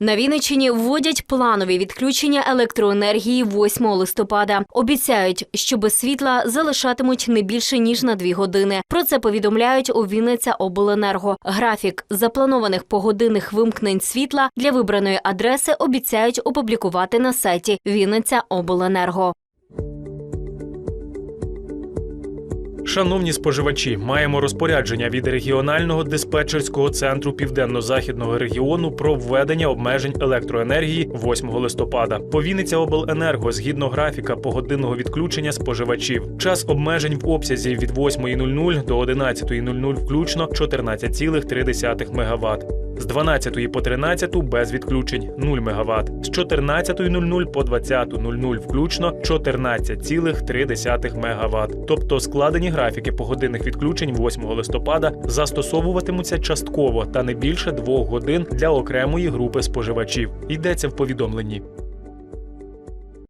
На Вінниччині вводять планові відключення електроенергії 8 листопада. Обіцяють, що без світла залишатимуть не більше ніж на дві години. Про це повідомляють у Вінниця Обленерго. Графік запланованих погодинних вимкнень світла для вибраної адреси обіцяють опублікувати на сайті Вінниця Обленерго. Шановні споживачі, маємо розпорядження від регіонального диспетчерського центру південно-західного регіону про введення обмежень електроенергії 8 листопада. Повінниця обленерго згідно графіка погодинного відключення споживачів. Час обмежень в обсязі від 8.00 до 11.00 включно 14,3 МВт. З 12 по 13 без відключень 0 МВт. З 14.00 по 20.00 включно 14,3 МВт. Тобто складені графіки погодинних відключень 8 листопада застосовуватимуться частково та не більше двох годин для окремої групи споживачів. Йдеться в повідомленні.